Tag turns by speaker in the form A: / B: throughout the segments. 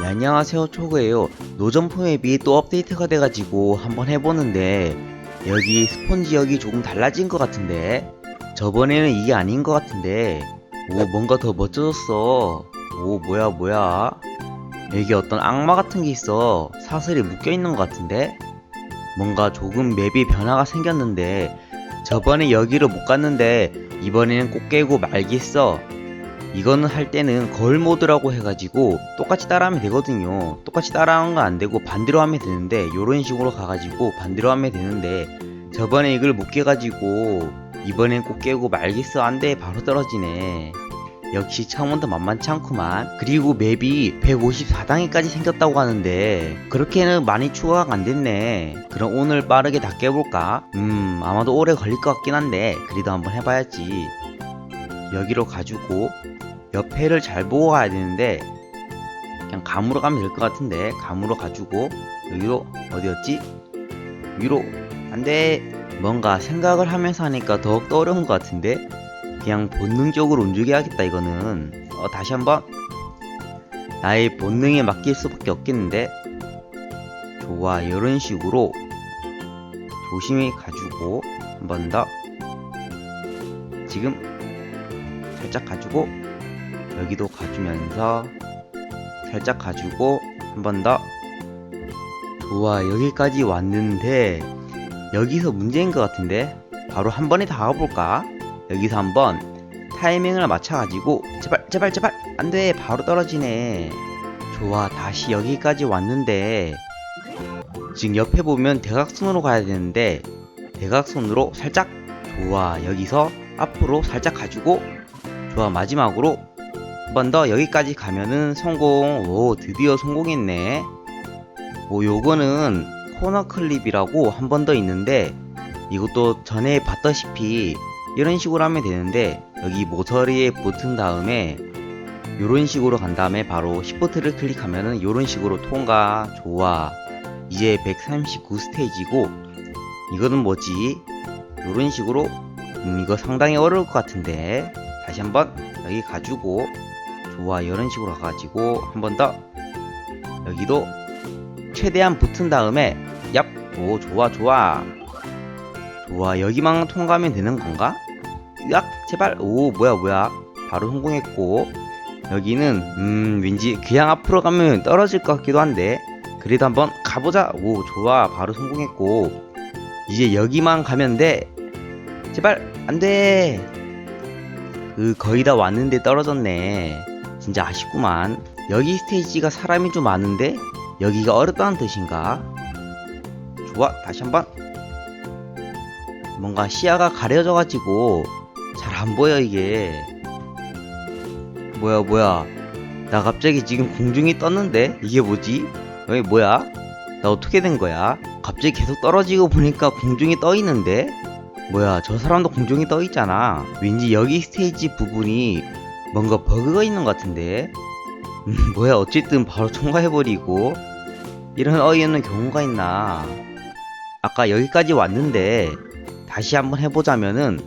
A: 네, 안녕하세요 초구예요. 노점포 맵이 또 업데이트가 돼가지고 한번 해보는데 여기 스폰지 여기 조금 달라진 것 같은데 저번에는 이게 아닌 것 같은데 오 뭔가 더 멋져졌어. 오 뭐야 뭐야? 여기 어떤 악마 같은 게 있어. 사슬이 묶여있는 것 같은데 뭔가 조금 맵이 변화가 생겼는데 저번에 여기를 못 갔는데 이번에는 꼭 깨고 말겠어 이거는 할 때는 거울 모드라고 해가지고 똑같이 따라하면 되거든요. 똑같이 따라하는 건안 되고 반대로 하면 되는데 요런 식으로 가가지고 반대로 하면 되는데 저번에 이걸 못 깨가지고 이번엔 꼭 깨고 말겠어 안돼 바로 떨어지네. 역시 처음부터 만만치 않구만. 그리고 맵이 154단계까지 생겼다고 하는데 그렇게는 많이 추가가 안 됐네. 그럼 오늘 빠르게 다 깨볼까? 음 아마도 오래 걸릴 것 같긴 한데 그래도 한번 해봐야지. 여기로 가지고 옆에를 잘 보고 가야 되는데 그냥 감으로 가면 될 것 같은데. 감으로 가지고 여기로 어디였지? 위로. 안돼. 뭔가 생각을 하면서 하니까 더욱더 어려운 것 같은데. 그냥 본능적으로 움직여야겠다 이거는. 어 다시 한번. 나의 본능에 맡길 수밖에 없겠는데. 좋아 이런 식으로 조심히 가지고 한 번 더. 지금 살짝 가지고 여기도 가주면서 살짝 가지고 한 번 더. 좋아 여기까지 왔는데 여기서 문제인 것 같은데? 바로 한 번에 다 가볼까? 여기서 한번 타이밍을 맞춰가지고 제발 제발 제발! 안돼 바로 떨어지네. 좋아 다시 여기까지 왔는데 지금 옆에 보면 대각선으로 가야 되는데 대각선으로 살짝 좋아 여기서 앞으로 살짝 가지고 좋아 마지막으로 한 번 더 여기까지 가면은 성공. 오 드디어 성공했네. 오 요거는 코너 클립이라고 한 번 더 있는데 이것도 전에 봤다시피 이런 식으로 하면 되는데 여기 모서리에 붙은 다음에 요런 식으로 간 다음에 바로 시프트를 클릭하면은 요런 식으로 통과. 좋아. 이제 139 스테이지고 이거는 뭐지? 요런 식으로 음, 이거 상당히 어려울 것 같은데 다시 한번 여기 가지고 좋아 이런 식으로 가가지고 한 번 더 여기도 최대한 붙은 다음에 얍오 좋아 좋아. 좋아 여기만 통과하면 되는 건가? 약 제발. 오 뭐야 뭐야. 바로 성공했고. 여기는 음 왠지 그냥 앞으로 가면 떨어질 것 같기도 한데. 그래도 한번 가보자. 오 좋아. 바로 성공했고. 이제 여기만 가면 돼. 제발 안돼. 그 거의 다 왔는데 떨어졌네 진짜 아쉽구만. 여기 스테이지가 사람이 좀 많은데 여기가 어렵다는 뜻인가? 좋아 다시 한번. 뭔가 시야가 가려져 가지고 잘 안 보여 이게. 뭐야 뭐야. 나 갑자기 지금 공중에 떴는데? 이게 뭐지? 왜 뭐야? 나 어떻게 된 거야? 갑자기 계속 떨어지고 보니까 공중에 떠 있는데? 뭐야 저 사람도 공중에 떠 있잖아. 왠지 여기 스테이지 부분이 뭔가 버그가 있는 것 같은데? 음, 뭐야 어쨌든 바로 통과해버리고. 이런 어이없는 경우가 있나? 아까 여기까지 왔는데 다시 한번 해보자면은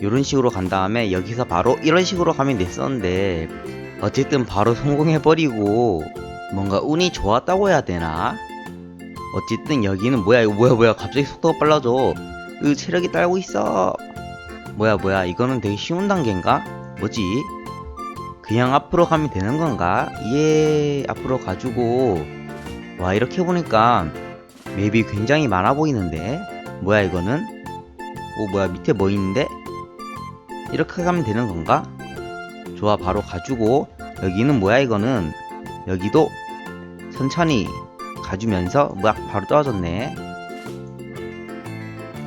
A: 이런 식으로 간 다음에 여기서 바로 이런 식으로 가면 됐었는데 어쨌든 바로 성공해버리고 뭔가 운이 좋았다고 해야 되나? 어쨌든 여기는 뭐야 이거 뭐야 뭐야? 갑자기 속도가 빨라져. 으 체력이 딸고 있어. 뭐야 뭐야? 이거는 되게 쉬운 단계인가 뭐지. 그냥 앞으로 가면 되는 건가? 예 앞으로 가지고. 와 이렇게 보니까 맵이 굉장히 많아 보이는데? 뭐야 이거는? 오 뭐야 밑에 뭐 있는데? 이렇게 가면 되는 건가? 좋아 바로 가지고. 여기는 뭐야 이거는? 여기도 천천히 가주면서 뭐야 바로 떨어졌네.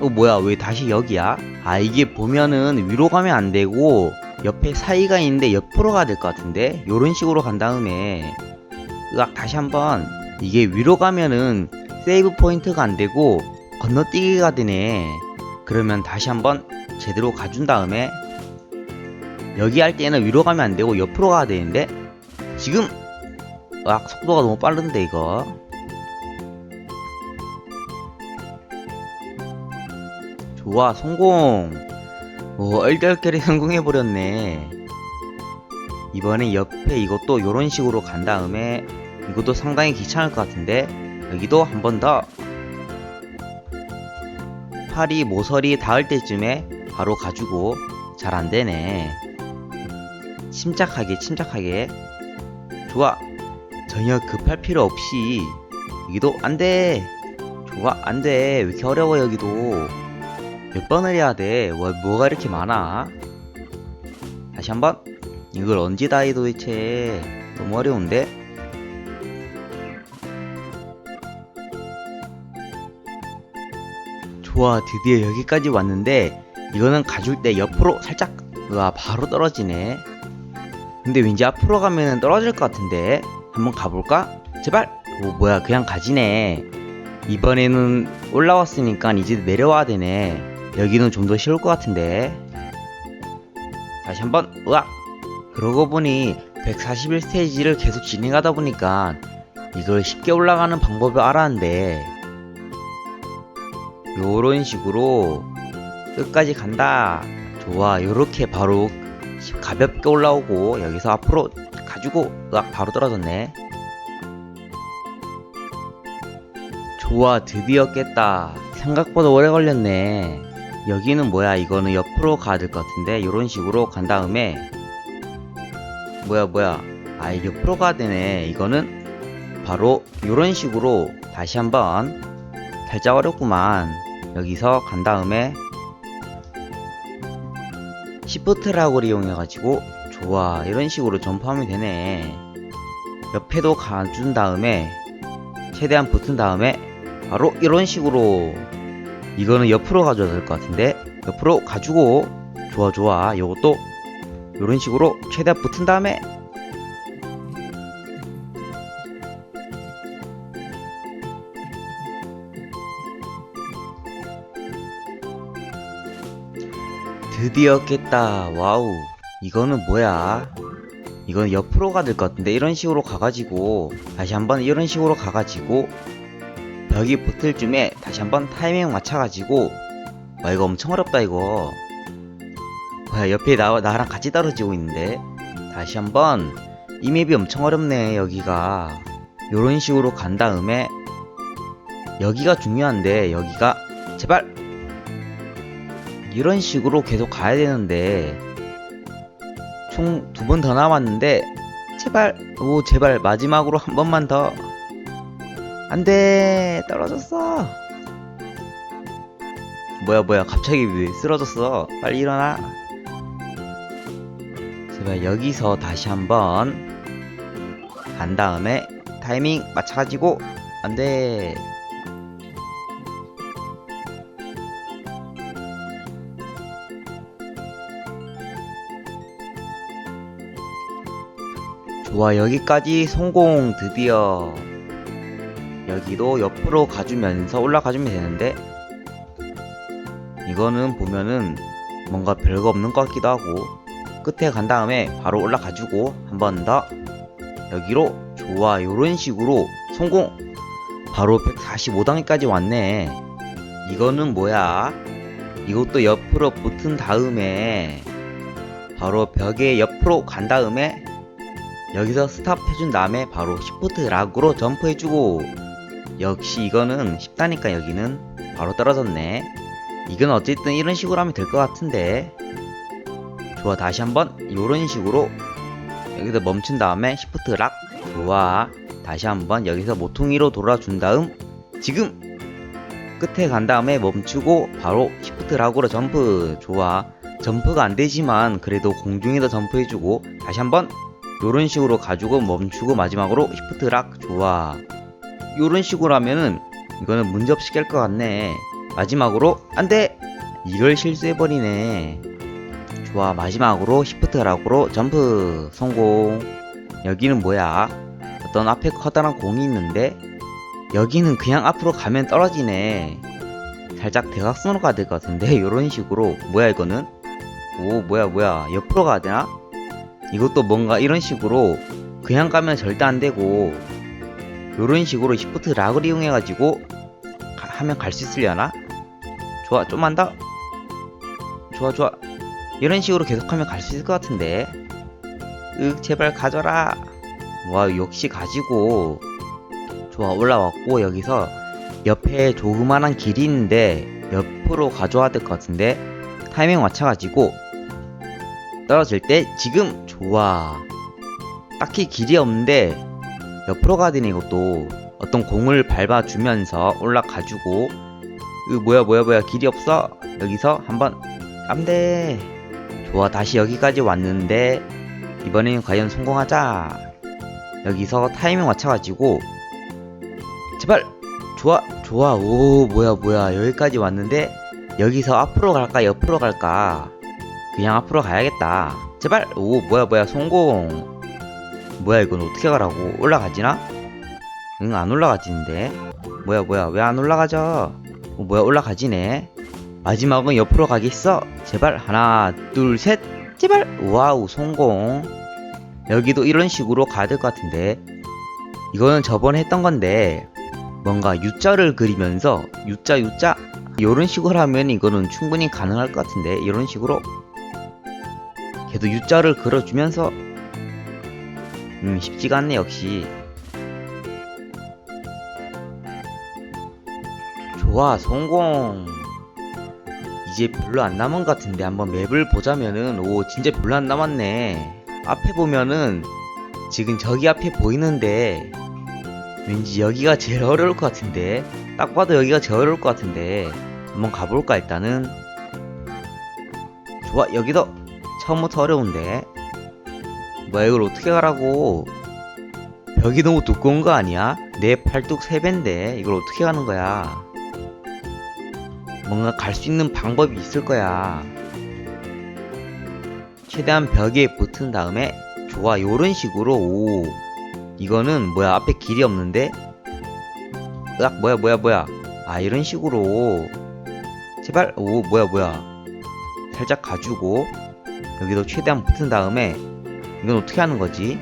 A: 어 뭐야 왜 다시 여기야? 아 이게 보면은 위로 가면 안 되고 옆에 사이가 있는데 옆으로 가야 될 것 같은데? 요런 식으로 간 다음에 으악 다시 한번 이게 위로 가면은 세이브 포인트가 안 되고 건너뛰기가 되네. 그러면 다시 한번 제대로 가준 다음에 여기 할 때는 위로 가면 안 되고 옆으로 가야 되는데? 지금 으악 속도가 너무 빠른데 이거. 좋아 성공 오 얼떨결에 성공해버렸네. 이번에 옆에 이것도 이런 식으로 간 다음에 이것도 상당히 귀찮을 것 같은데 여기도 한 번 더. 팔이 모서리 닿을 때쯤에 바로 가지고 잘 안되네. 침착하게 침착하게. 좋아. 전혀 급할 필요 없이. 여기도 안돼. 좋아 안돼. 왜 이렇게 어려워 여기도 몇 번을 해야 돼? 뭐, 뭐가 이렇게 많아? 다시 한번. 이걸 언제 다해 도대체? 너무 어려운데? 좋아 드디어 여기까지 왔는데 이거는 가줄 때 옆으로 살짝 와 바로 떨어지네. 근데 왠지 앞으로 가면 떨어질 것 같은데? 한번 가볼까? 제발! 오 뭐야 그냥 가지네. 이번에는 올라왔으니까 이제 내려와야 되네 여기는 좀 더 쉬울 것 같은데. 다시 한번 으악! 그러고 보니 141 스테이지를 계속 진행하다 보니까 이걸 쉽게 올라가는 방법을 알았는데 요런 식으로 끝까지 간다. 좋아 요렇게 바로 가볍게 올라오고 여기서 앞으로 가지고 으악! 바로 떨어졌네. 좋아 드디어 깼다. 생각보다 오래 걸렸네 여기는 뭐야? 이거는 옆으로 가야 될 것 같은데 요런 식으로 간 다음에 뭐야 뭐야? 아 옆으로 가야 되네. 이거는 바로 요런 식으로 다시 한번 살짝 어렵구만. 여기서 간 다음에 시프트락을 이용해 가지고 좋아. 이런 식으로 점프하면 되네. 옆에도 가준 다음에 최대한 붙은 다음에 바로 이런 식으로 이거는 옆으로 가줘야 될 것 같은데 옆으로 가지고 좋아 좋아. 요것도 이런 식으로 최대한 붙은 다음에 드디어 깼다. 와우. 이거는 뭐야? 이건 옆으로 가야 될 것 같은데 이런 식으로 가가지고 다시 한번 이런 식으로 가가지고 벽이 붙을 쯤에 다시 한번 타이밍 맞춰가지고 와 이거 엄청 어렵다 이거. 뭐야 옆에 나, 나랑 같이 떨어지고 있는데. 다시 한번. 이 맵이 엄청 어렵네 여기가. 요런 식으로 간 다음에 여기가 중요한데 여기가 제발! 이런 식으로 계속 가야 되는데 총 두 번 더 남았는데 제발! 오 제발! 마지막으로 한 번만 더 안돼. 떨어졌어. 뭐야 뭐야. 갑자기 왜 쓰러졌어. 빨리 일어나. 제발 여기서 다시 한번 간 다음에 타이밍 맞춰가지고 안돼. 좋아 여기까지 성공 드디어 여기도 옆으로 가주면서 올라가주면 되는데 이거는 보면은 뭔가 별거 없는 것 같기도 하고 끝에 간 다음에 바로 올라가주고 한 번 더 여기로 좋아 요런 식으로 성공! 바로 145단계까지 왔네. 이거는 뭐야? 이것도 옆으로 붙은 다음에 바로 벽에 옆으로 간 다음에 여기서 스탑 해준 다음에 바로 시프트 락으로 점프해주고 역시 이거는 쉽다니까 여기는. 바로 떨어졌네. 이건 어쨌든 이런 식으로 하면 될 것 같은데. 좋아 다시 한번 이런 식으로. 여기서 멈춘 다음에 시프트 락. 좋아. 다시 한번 여기서 모퉁이로 돌아준 다음 지금 끝에 간 다음에 멈추고 바로 시프트 락으로 점프. 좋아. 점프가 안 되지만 그래도 공중에서 점프해주고 다시 한번 요런 식으로 가지고 멈추고 마지막으로 시프트 락. 좋아 요런 식으로 하면은 이거는 문제 없이 깰 것 같네. 마지막으로 안돼! 이걸 실수해버리네. 좋아 마지막으로 시프트 락으로 점프. 성공. 여기는 뭐야? 어떤 앞에 커다란 공이 있는데 여기는 그냥 앞으로 가면 떨어지네. 살짝 대각선으로 가야 될 것 같은데? 요런 식으로. 뭐야 이거는? 오 뭐야 뭐야? 옆으로 가야 되나? 이것도 뭔가 이런 식으로 그냥 가면 절대 안 되고 요런 식으로 시프트 락을 이용해 가지고 하면 갈 수 있으려나? 좋아 좀만 더 좋아 좋아. 이런 식으로 계속하면 갈 수 있을 것 같은데. 윽 제발 가져라. 와 역시 가지고. 좋아 올라왔고 여기서 옆에 조그만한 길이 있는데 옆으로 가져와야 될 것 같은데. 타이밍 맞춰가지고 떨어질 때 지금 좋아. 딱히 길이 없는데 옆으로 되네 이것도 어떤 공을 밟아주면서 올라가주고 이 뭐야 뭐야 뭐야 길이 없어? 여기서 한번 안돼 좋아 다시 여기까지 왔는데 이번에는 과연 성공하자. 여기서 타이밍 맞춰가지고. 제발! 좋아 좋아. 오 뭐야 뭐야. 여기까지 왔는데 여기서 앞으로 갈까 옆으로 갈까? 그냥 앞으로 가야겠다. 제발! 오 뭐야 뭐야. 성공 뭐야 이건 어떻게 가라고? 올라가지나? 응 안 올라가지는데. 뭐야 뭐야 왜 안 올라가죠? 어, 뭐야 올라가지네. 마지막은 옆으로 가겠어? 제발 하나 둘 셋. 제발. 와우 성공. 여기도 이런 식으로 가야 될 것 같은데. 이거는 저번에 했던 건데 뭔가 U자를 그리면서 U자 U자. 이런 식으로 하면 이거는 충분히 가능할 것 같은데 이런 식으로. 걔도 U자를 그려주면서 음 쉽지가 않네 역시. 좋아 성공. 이제 별로 안 남은 것 같은데 한번 맵을 보자면은 오 진짜 별로 안 남았네. 앞에 보면은 지금 저기 앞에 보이는데 왠지 여기가 제일 어려울 것 같은데 딱 봐도 여기가 제일 어려울 것 같은데 한번 가볼까 일단은? 좋아 여기도 처음부터 어려운데 뭐야 이걸 어떻게 가라고? 벽이 너무 두꺼운 거 아니야? 내 팔뚝 3배인데 이걸 어떻게 가는 거야? 뭔가 갈 수 있는 방법이 있을 거야. 최대한 벽에 붙은 다음에 좋아 요런 식으로. 오 이거는 뭐야 앞에 길이 없는데? 으악 뭐야 뭐야 뭐야? 아 이런 식으로. 제발 오 뭐야 뭐야? 살짝 가주고 여기도 최대한 붙은 다음에 이건 어떻게 하는 거지?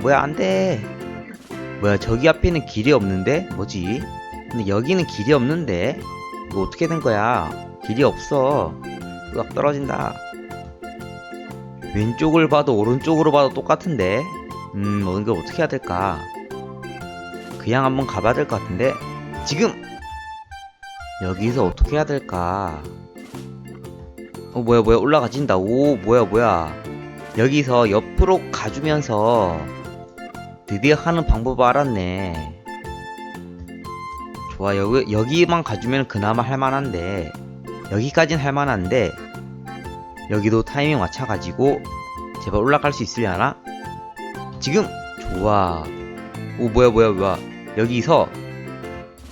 A: 뭐야 안돼. 뭐야 저기 앞에는 길이 없는데? 뭐지? 근데 여기는 길이 없는데? 이거 어떻게 된 거야? 길이 없어. 으악 떨어진다. 왼쪽을 봐도 오른쪽으로 봐도 똑같은데? 음 어, 이거 어떻게 해야 될까? 그냥 한번 가봐야 될 것 같은데? 지금! 여기서 어떻게 해야 될까? 어 뭐야 뭐야? 올라가진다. 오 뭐야 뭐야 여기서 옆으로 가주면서 드디어 하는 방법을 알았네. 좋아 여기, 여기만 가주면 그나마 할만한데 여기까진 할만한데 여기도 타이밍 맞춰가지고 제발 올라갈 수 있으려나? 지금! 좋아. 오 뭐야 뭐야 뭐야. 여기서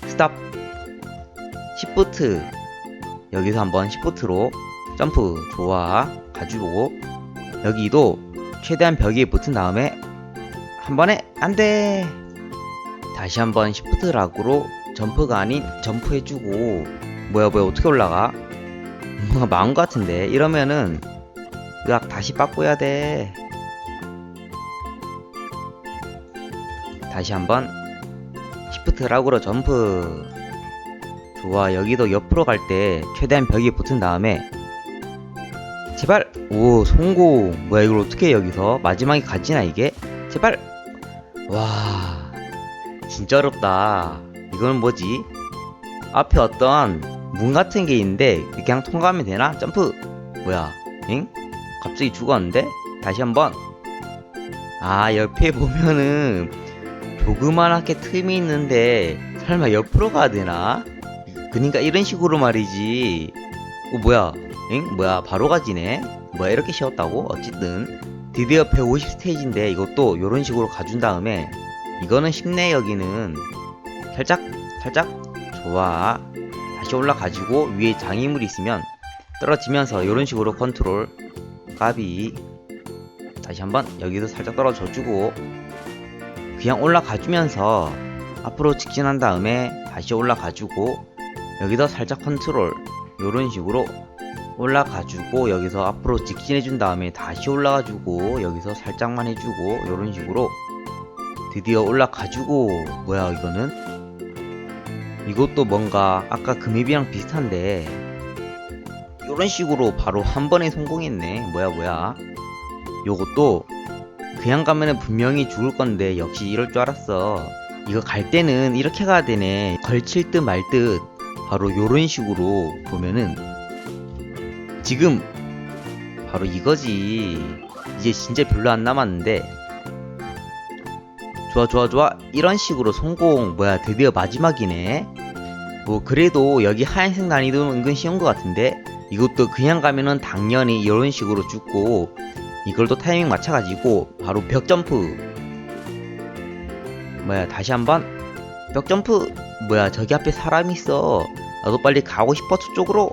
A: 스탑. 시프트 여기서 한번 시프트로 점프. 좋아. 가지고 여기도 최대한 벽에 붙은 다음에 한 번에 안돼. 다시 한번 시프트 락으로 점프가 아닌 점프해주고. 뭐야 뭐야 어떻게 올라가? 뭔가 마음 같은데. 이러면은 으악 다시 바꿔야 돼. 다시 한번 시프트 락으로 점프. 좋아 여기도 옆으로 갈 때 최대한 벽에 붙은 다음에 제발. 오 성공. 뭐야 이걸 어떻게 해 여기서? 마지막에 가지나 이게? 제발. 와 진짜 어렵다. 이건 뭐지? 앞에 어떤 문 같은 게 있는데 그냥 통과하면 되나? 점프. 뭐야 응 갑자기 죽었는데? 다시 한번. 아 옆에 보면은 조그만하게 틈이 있는데 설마 옆으로 가야 되나? 그니까 이런 식으로 말이지. 어 뭐야 응? 뭐야 바로 가 지네? 뭐야 이렇게 쉬웠다고? 어쨌든 드디어 150 스테이지인데 이것도 이런 식으로 가준 다음에 이거는 쉽네 여기는. 살짝 살짝? 좋아. 다시 올라가지고 위에 장애물이 있으면 떨어지면서 이런 식으로 컨트롤. 까비. 다시 한번 여기서 살짝 떨어져주고 그냥 올라가주면서 앞으로 직진한 다음에 다시 올라가주고 여기서 살짝 컨트롤. 이런 식으로 올라가주고 여기서 앞으로 직진해준 다음에 다시 올라가주고 여기서 살짝만 해주고 이런 식으로 드디어 올라가주고 뭐야 이거는 이것도 뭔가 아까 금입이랑 비슷한데 이런 식으로 바로 한 번에 성공했네 뭐야 뭐야 요것도 그냥 가면은 분명히 죽을 건데 역시 이럴 줄 알았어. 이거 갈 때는 이렇게 가야 되네. 걸칠 듯 말 듯. 바로 요런 식으로 보면은 지금 바로 이거지. 이제 진짜 별로 안 남았는데. 좋아 좋아 좋아. 이런 식으로 성공. 뭐야 드디어 마지막이네. 뭐 그래도 여기 하얀색 난이도는 은근 쉬운 것 같은데. 이것도 그냥 가면은 당연히 이런 식으로 죽고 이걸 또 타이밍 맞춰가지고 바로 벽 점프. 뭐야 다시 한번. 벽 점프. 뭐야 저기 앞에 사람 있어. 나도 빨리 가고 싶어 저쪽으로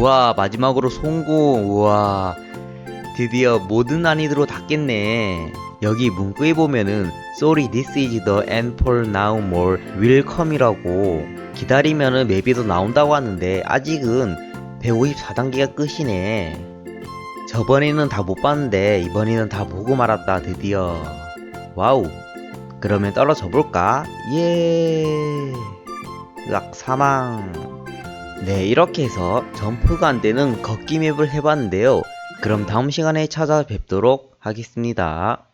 A: 좋아 마지막으로 성공 우와 드디어 모든 난이도로 다 깼네. 여기 문구에 보면은 Sorry this is the end for now more. Will come이라고 기다리면은 맵이 더 나온다고 하는데 아직은 154단계가 끝이네. 저번에는 다 못 봤는데 이번에는 다 보고 말았다 드디어. 와우. 그러면 떨어져 볼까? 예. 으악 사망 네 이렇게 해서 점프가 안 되는 걷기 맵을 해봤는데요. 그럼 다음 시간에 찾아뵙도록 하겠습니다